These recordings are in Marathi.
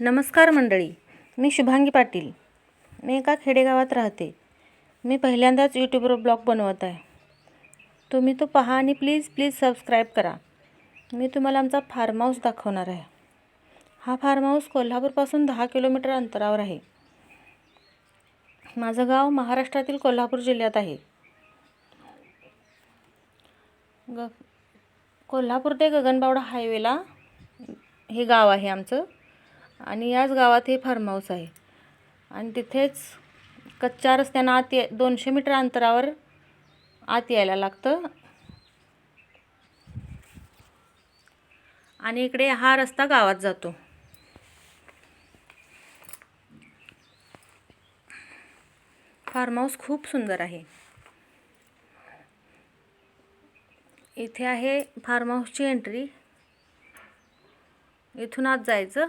नमस्कार मंडळी मी शुभांगी पाटील. मी एका खेडेगावात राहते. मी पहिल्यांदाच यूट्यूबवर ब्लॉग बनवत आहे. तुम्ही तो पहा आणि प्लीज प्लीज सबस्क्राईब करा. मी तुम्हाला आमचा फार्म हाऊस दाखवणार आहे. हा फार्म हाऊस कोल्हापूरपासून दहा किलोमीटर अंतरावर आहे. माझं गाव महाराष्ट्रातील कोल्हापूर जिल्ह्यात आहे. ग कोल्हापूर ते गगनबावडा हायवेला हे गाव आहे आमचं. आणि याच गावात हे फार्म हाऊस आहे. आणि तिथेच कच्च्या रस्त्यानं आत ये दोनशे मीटर अंतरावर आत यायला लागतं. आणि इकडे हा रस्ता गावात जातो. फार्म हाऊस खूप सुंदर आहे. इथे आहे फार्म हाऊसची एंट्री इथून आत जायचं.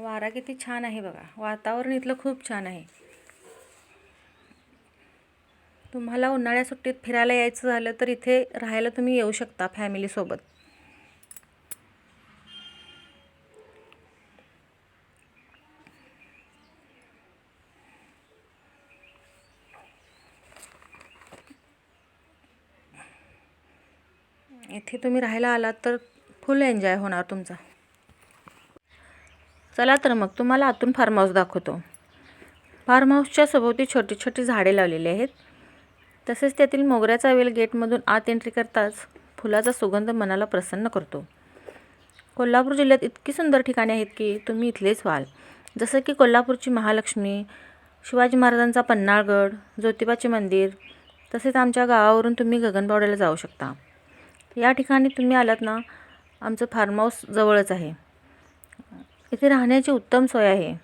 वारा किती छान आहे बघा. वातावरण इथलं खूप छान आहे. तुम्हाला उन्हाळ्या सुट्टीत फिरायला यायचं झालं तर इथे राहायला तुम्ही येऊ शकता फॅमिलीसोबत इथे तुम्ही राहायला आलात तर फुल एन्जॉय होणार तुमचा. चला तर मग तुम्हाला आतून फार्म हाऊस दाखवतो. फार्म हाऊसच्या सभोवती छोटी छोटी झाडे लावलेली आहेत. तसेच त्यातील मोगऱ्याचा वेल गेटमधून आत एंट्री करताच फुलाचा सुगंध मनाला प्रसन्न करतो. कोल्हापूर जिल्ह्यात इतकी सुंदर ठिकाणे आहेत की तुम्ही इथलेच व्हाल. जसं की कोल्हापूरची महालक्ष्मी शिवाजी महाराजांचा पन्हाळगड ज्योतिबाचे मंदिर तसेच आमच्या गावावरून तुम्ही गगनबावड्याला जाऊ शकता. या ठिकाणी तुम्ही आलात ना आमचं फार्म हाऊस जवळच आहे. इथे राहण्याची उत्तम सोय आहे.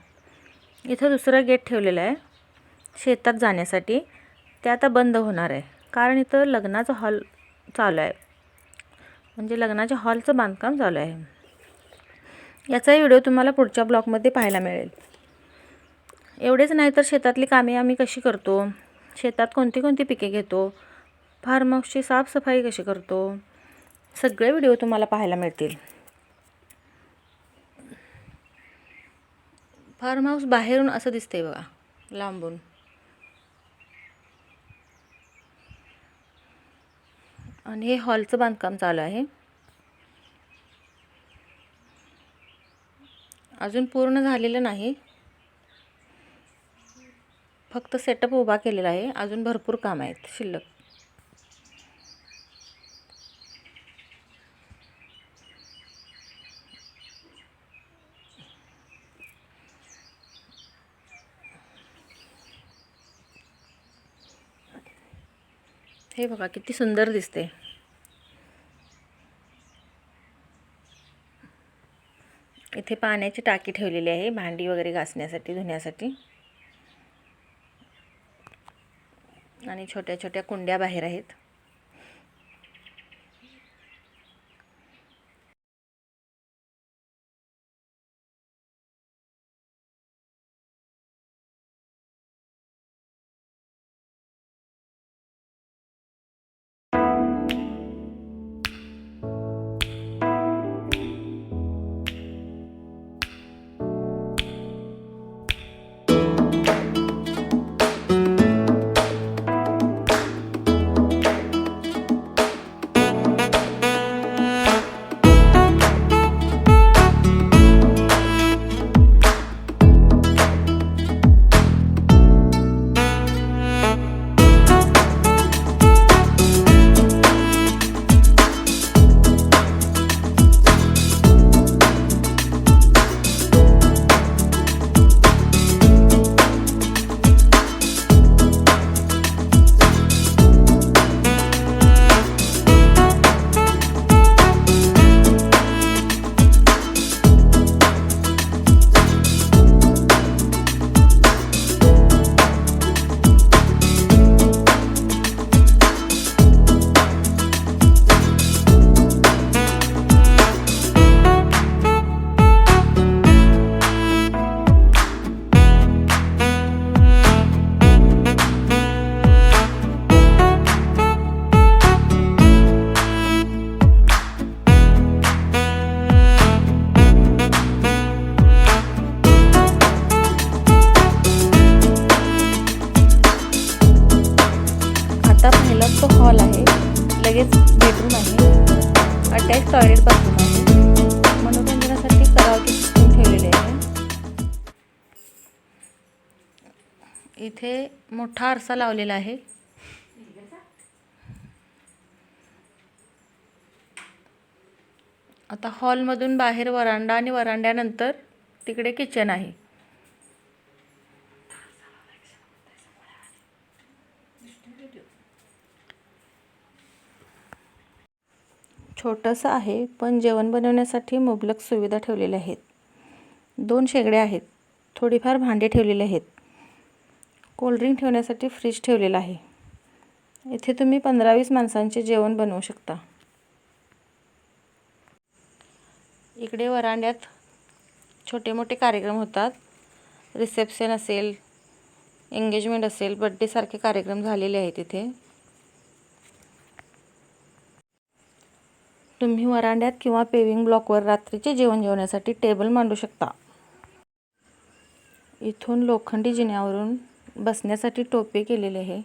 इथं दुसरं गेट ठेवलेलं आहे. शेतात जाण्यासाठी. ते आता बंद होणार आहे. कारण इथं लग्नाचं हॉल चालू आहे. म्हणजे लग्नाच्या हॉलचं बांधकाम चालू आहे. याचाही व्हिडिओ तुम्हाला पुढच्या ब्लॉगमध्ये पाहायला मिळेल. एवढेच नाही तर शेतातली कामे आम्ही कशी करतो? शेतात कोणती कोणती पिके घेतो? फार्म हाऊसची साफसफाई कशी करतो? सगळे व्हिडिओ तुम्हाला पाहायला मिळतील. फार्म हाऊस बाहेरून असं दिसतंय बघा लांबून. आणि हे हॉलचं बांधकाम चालू आहे. अजून पूर्ण झालेलं नाही. फक्त सेटअप उभा केलेला आहे. अजून भरपूर काम आहेत शिल्लक. हे बघा किती सुंदर दिसते. इथे पाण्याची टाकी ठेवलेली आहे भांडी वगैरे घासण्यासाठी धुण्यासाठी. आणि छोट्या छोट्या कुंड्या बाहेर आहेत. बेडरूम आहे अटॅच टॉयलेट बाथरूम आहे. मनोरंजनासाठी करावटी सिस्टम ठेवलेले आहे. इथे मोठा आरसा लावलेला आहे. आता हॉलमधून बाहेर वरांडा आणि वरांड्यानंतर तिकडे किचन आहे. छोटंसं आहे पण जेवण बनवण्यासाठी मुबलक सुविधा ठेवलेल्या आहेत. दोन शेगड्या आहेत थोडीफार भांडे ठेवलेले आहेत. कोल्ड्रिंक ठेवण्यासाठी फ्रीज ठेवलेला आहे. इथे तुम्ही पंधरा वीस माणसांचे जेवण बनवू शकता. इकडे वरांड्यात छोटे मोठे कार्यक्रम होतात. रिसेप्शन असेल एंगेजमेंट असेल बड्डेसारखे कार्यक्रम झालेले आहेत इथे. तुम्ही वरांड्यात किंवा पेविंग ब्लॉकवर रात्रीचे जेवण जेवण्यासाठी टेबल मांडू शकता. इथून लोखंडी जिन्यावरून बसण्यासाठी टोपे केलेले आहे.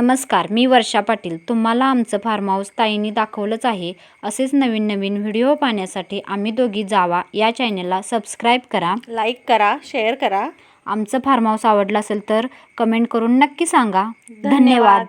नमस्कार मी वर्षा पाटील. तुम्हाला आमचं फार्म हाऊस ताईंनी दाखवलंच आहे. असेच नवीन नवीन व्हिडिओ पाहण्यासाठी आम्ही दोघी जावा. या चॅनलला सबस्क्राईब करा. लाईक करा शेअर करा. आमचं फार्म हाऊस आवडलं असेल तर कमेंट करून नक्की सांगा. धन्यवाद. धन्यवाद.